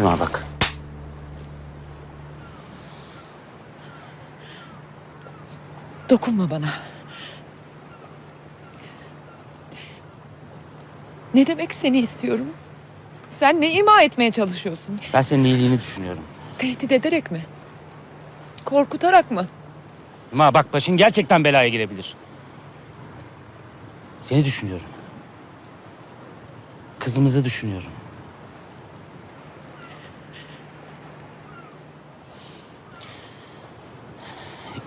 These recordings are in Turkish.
Hüma bak. Dokunma bana. Ne demek seni istiyorum? Sen ne ima etmeye çalışıyorsun? Ben senin iyiliğini düşünüyorum. Tehdit ederek mi? Korkutarak mı? Hüma bak başın gerçekten belaya girebilir. Seni düşünüyorum. Kızımızı düşünüyorum.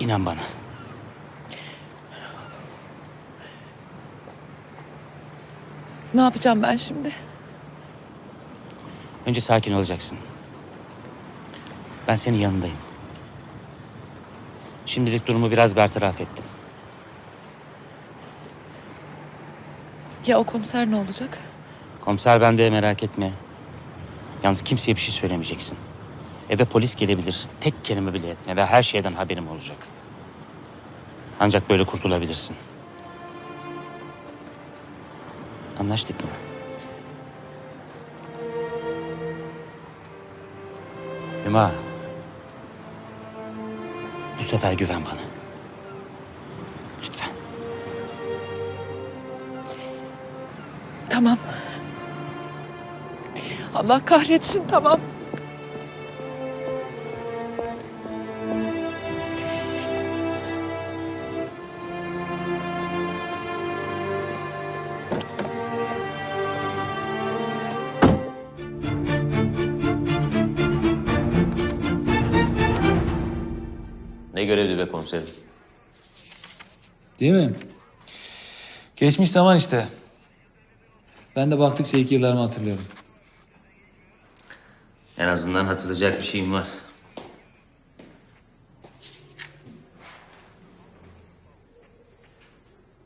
İnan bana. Ne yapacağım ben şimdi? Önce sakin olacaksın. Ben senin yanındayım. Şimdilik durumu biraz bertaraf ettim. Ya o komiser ne olacak? Komiser bende merak etme. Yalnız kimseye bir şey söylemeyeceksin. Eve polis gelebilir. Tek kelime bile etme ve her şeyden haberim olacak. Ancak böyle kurtulabilirsin. Anlaştık mı? Hüma. Bu sefer güven bana. Lütfen. Tamam. Allah kahretsin tamam. Komiserim? Değil mi? Geçmiş zaman işte. Ben de baktıkça ilk yıllarımı hatırlıyorum. En azından hatırlayacak bir şeyim var.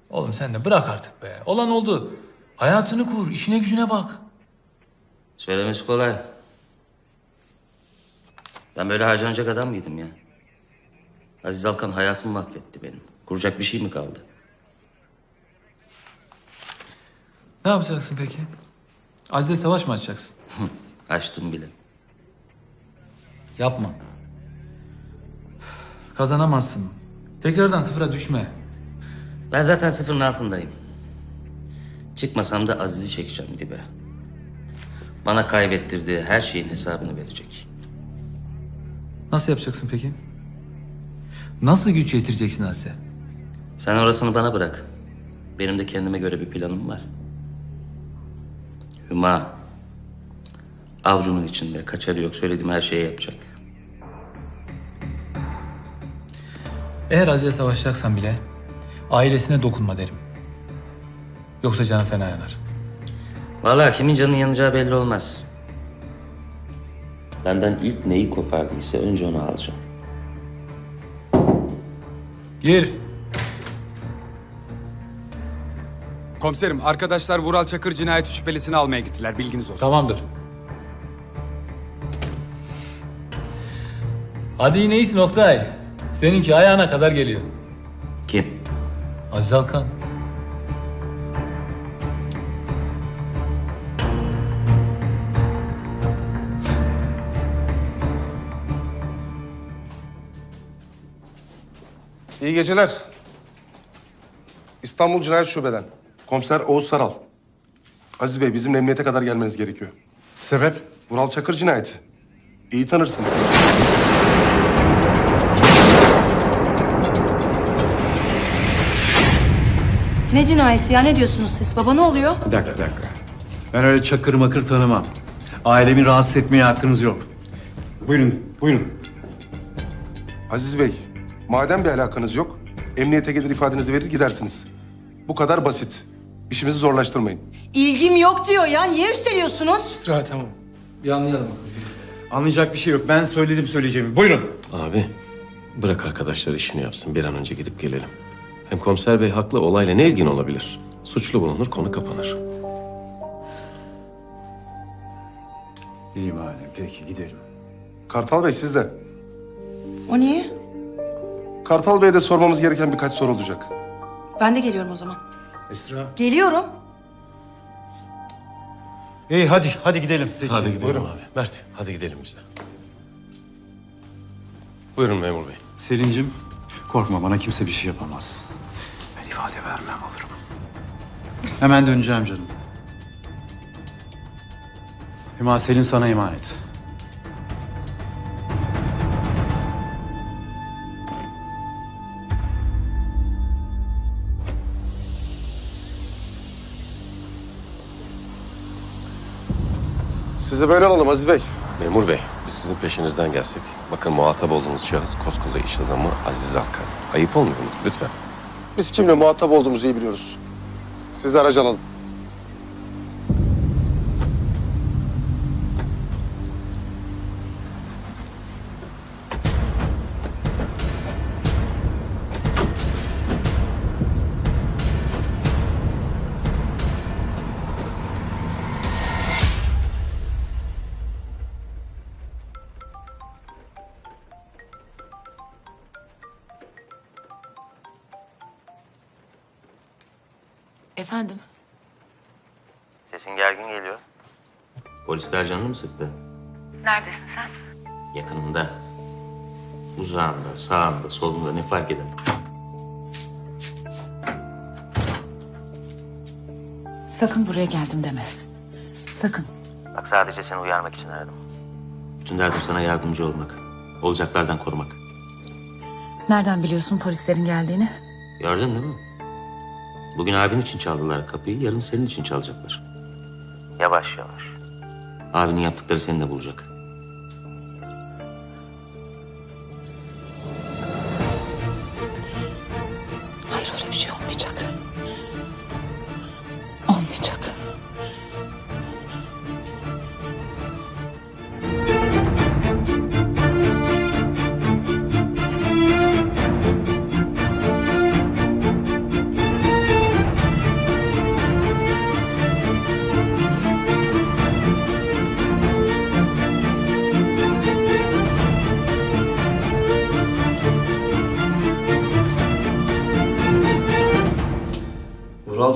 Oğlum sen de bırak artık be. Olan oldu. Hayatını kur, işine gücüne bak. Söylemesi kolay. Ben böyle harcanacak adam mıydım ya? Aziz Alkan hayatımı mahvetti benim. Kuracak bir şey mi kaldı? Ne yapacaksın peki? Aziz'le savaş mı açacaksın? Açtım bile. Yapma. Kazanamazsın. Tekrardan sıfıra düşme. Ben zaten sıfırın altındayım. Çıkmasam da Aziz'i çekeceğim dibe. Bana kaybettirdiği her şeyin hesabını verecek. Nasıl yapacaksın peki? Nasıl güç yetireceksin Azize? Sen orasını bana bırak. Benim de kendime göre bir planım var. Hüma. Avcunun içinde kaçarı yok. Söylediğim her şeyi yapacak. Eğer Aziz'le savaşacaksan bile ailesine dokunma derim. Yoksa canı fena yanar. Vallahi kimin canının yanacağı belli olmaz. Benden ilk neyi kopardıysa önce onu alacağım. Gir. Komiserim, arkadaşlar Vural Çakır cinayeti şüphelisini almaya gittiler. Bilginiz olsun. Tamamdır. Hadi yine iyisin Oktay. Seninki ayağına kadar geliyor. Kim? Aziz Alkan. İyi geceler. İstanbul Cinayet Şube'den. Komiser Oğuz Saral. Aziz Bey bizim emniyete kadar gelmeniz gerekiyor. Sebep? Vural Çakır cinayeti. İyi tanırsınız. Ne cinayeti ya? Ne diyorsunuz siz? Baba ne oluyor? Bir dakika, bir dakika. Ben öyle çakır makır tanımam. Ailemi rahatsız etmeye hakkınız yok. Buyurun, buyurun. Aziz Bey, madem bir alakanız yok, emniyete gelir ifadenizi verir gidersiniz. Bu kadar basit. İşimizi zorlaştırmayın. İlgim yok diyor ya. Niye üsteliyorsunuz? Sıra tamam. Bir anlayalım. Anlayacak bir şey yok. Ben söyledim söyleyeceğimi. Buyurun. Abi bırak arkadaşlar işini yapsın. Bir an önce gidip gelelim. Hem komiser bey haklı. Olayla ne ilgin olabilir? Suçlu bulunur, konu kapanır. İyi madem, peki gidelim. Kartal Bey siz de. O niye? Kartal Bey'e de sormamız gereken birkaç soru olacak. Ben de geliyorum o zaman. Esra. Geliyorum. İyi hadi hadi gidelim. Hadi gidelim abi. Mert hadi gidelim biz de. Buyurun memur bey. Selin'cim korkma bana kimse bir şey yapamaz. Ben ifade vermem alırım. Hemen döneceğim canım. Hüma Selin sana emanet. Sizi böyle alalım Aziz Bey. Memur bey biz sizin peşinizden gelsek. Bakın muhatap olduğunuz şahıs koskoca iş adamı Aziz Alkan. Ayıp olmuyor mu? Lütfen. Biz kimle muhatap olduğumuzu iyi biliyoruz. Sizi araca alalım. Efendim? Sesin gergin geliyor. Polisler canını mı sıktı? Neredesin sen? Yakınında. Uzağında, sağında, solunda ne fark eder? Sakın buraya geldim deme. Sakın. Bak sadece seni uyarmak için aradım. Bütün derdim sana yardımcı olmak. Olacaklardan korumak. Nereden biliyorsun polislerin geldiğini? Gördün değil mi? Bugün abin için çaldılar kapıyı, yarın senin için çalacaklar. Yavaş yavaş. Abinin yaptıkları seni de bulacak.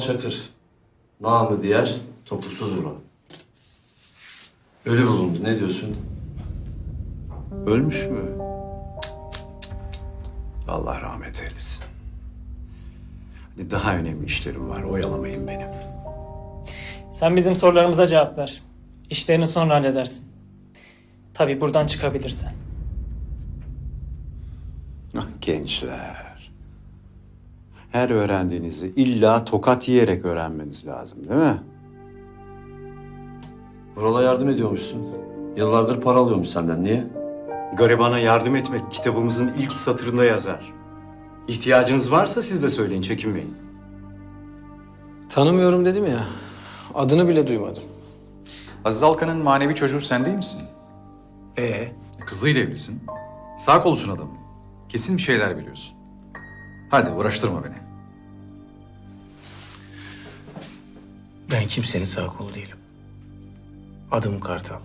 Çakır. Namı diğer topuksuz Vural. Ölü bulundu. Ne diyorsun? Ölmüş mü? Allah rahmet eylesin. Hadi daha önemli işlerim var. Oyalamayın beni. Sen bizim sorularımıza cevap ver. İşlerini sonra halledersin. Tabii buradan çıkabilirsen. Ah, gençler. Her öğrendiğinizi illa tokat yiyerek öğrenmeniz lazım değil mi? Vural'a yardım ediyormuşsun. Yıllardır para alıyormuş senden. Niye? Garibana yardım etmek kitabımızın ilk satırında yazar. İhtiyacınız varsa siz de söyleyin, çekinmeyin. Tanımıyorum dedim ya. Adını bile duymadım. Aziz Alkan'ın manevi çocuğu sen değil misin? Ee, Kızıyla evlisin. Sağ kolusun adamın. Kesin bir şeyler biliyorsun. Hadi uğraştırma beni. Ben kimsenin sağ kolu değilim. Adım Kartal.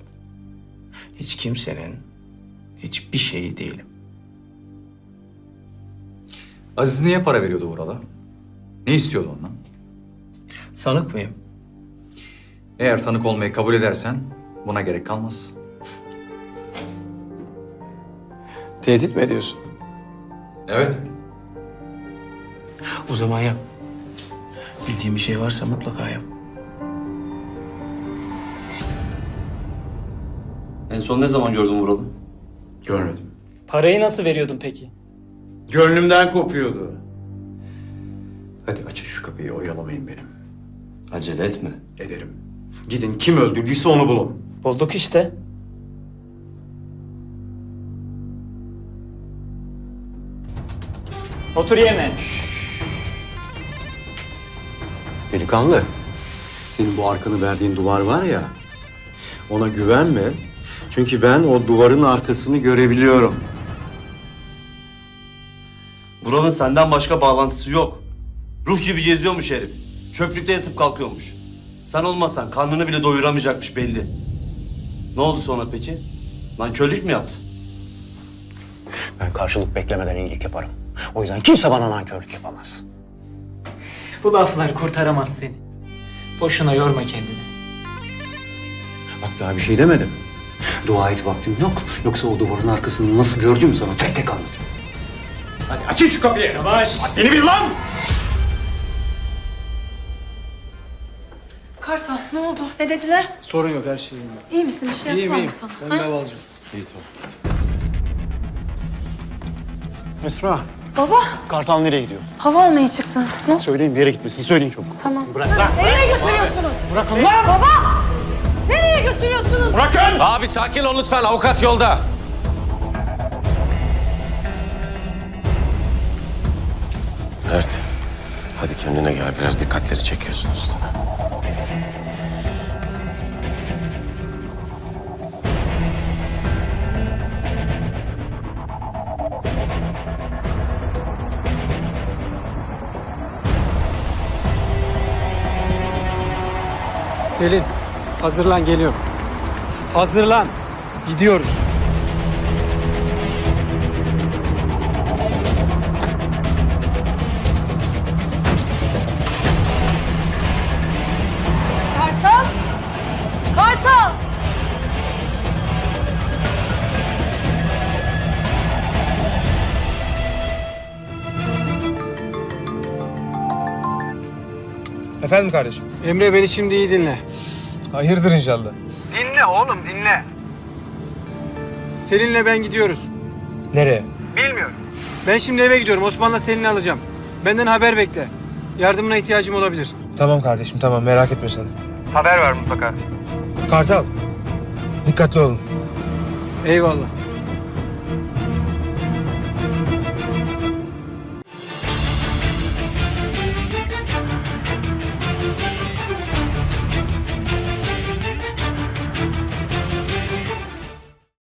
Hiç kimsenin hiçbir şeyi değilim. Aziz niye para veriyordu Vural'a? Ne istiyordu ondan? Sanık mıyım? Eğer tanık olmayı kabul edersen buna gerek kalmaz. Tehdit mi ediyorsun? Evet. O zaman yap. Bildiğin bir şey varsa mutlaka yap. En son ne zaman gördün Vural'ı? görmedim. Parayı nasıl veriyordun peki? Gönlümden kopuyordu. Hadi açın şu kapıyı, oyalamayın benim. Acele etme. Ederim. Gidin kim öldürdüyse onu bulun. Bulduk işte. Otur yerine. Delikanlı, senin bu arkanı verdiğin duvar var ya, ona güvenme. Çünkü ben o duvarın arkasını görebiliyorum. Vural'ın senden başka bağlantısı yok. Ruh gibi geziyormuş herif. Çöplükte yatıp kalkıyormuş. Sen olmasan karnını bile doyuramayacakmış belli. Ne oldu sonra peki? Nankörlük mü yaptı? Ben karşılık beklemeden iyilik yaparım. O yüzden kimse bana nankörlük yapamaz. Bu laflar kurtaramaz seni. Boşuna yorma kendini. Bak daha bir şey demedim. Dua et vaktim yok. Yoksa o duvarın arkasını nasıl gördüğümü sana tek tek anlatayım. Hadi açın şu kapıyı. Yavaş. Haddini bil lan. Kartal ne oldu? Ne dediler? Sorun yok her şeyim. İyi misin? Bir şey yaptılar mı sana? Ben ha? de alacağım. Esra, Baba Kartal nereye gidiyor? hava almaya çıktın. Ne? Söyleyin bir yere gitmesin. Söyleyin çabuk. Tamam. Bırak lan. Nereye götürüyorsunuz? Bırakın lan. Baba! Nereye götürüyorsunuz? Bırakın. Abi sakin ol lütfen avukat yolda. Mert, hadi kendine gel. Biraz dikkatleri çekiyorsun üstüne. Selin, hazırlan geliyorum. Hazırlan. Gidiyoruz. Kartal! Kartal! Efendim kardeşim? Emre beni şimdi iyi dinle. Hayırdır inşallah. Dinle oğlum dinle. Selin'le ben gidiyoruz. Nereye? Bilmiyorum. Ben şimdi eve gidiyorum. Osman'la Selin'i alacağım. Benden haber bekle. Yardımına ihtiyacım olabilir. Tamam kardeşim tamam merak etme sen. Haber ver mutlaka. Kartal. Dikkatli olun. Eyvallah.